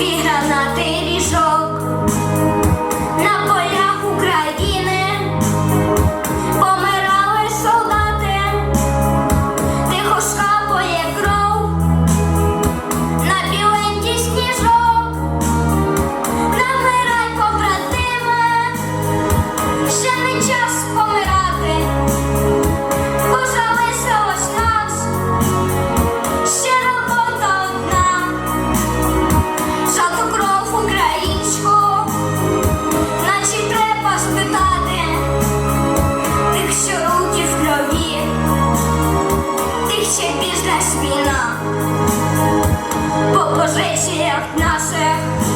we have nothing. по пожежах наших.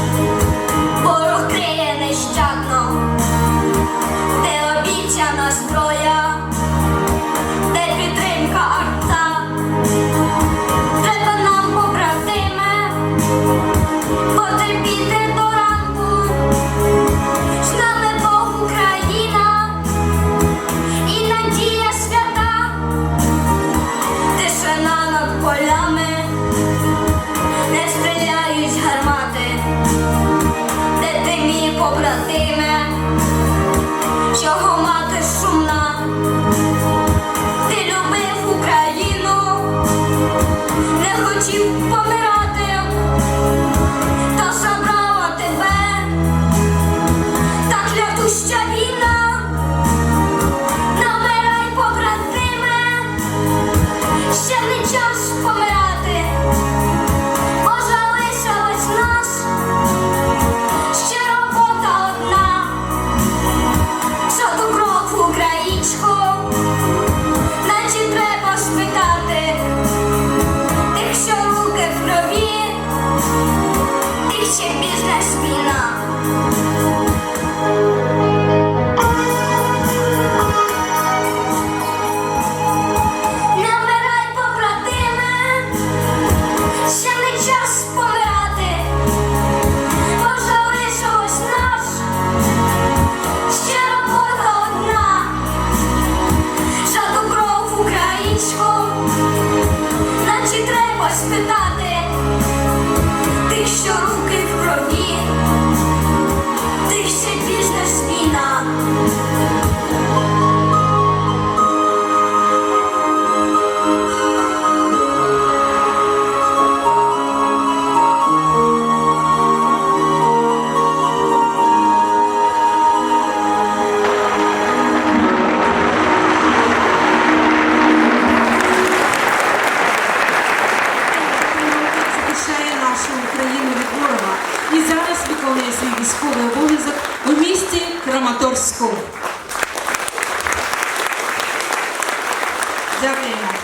нас війна. Не вмирай, побратиме, ще не час помирати, бо вже лишилось нас, ще робота одна, за добро українську, наче треба спитати. захисту України від ворога і зараз виконує свій військовий обов'язок у місті Краматорську. Дякуємо.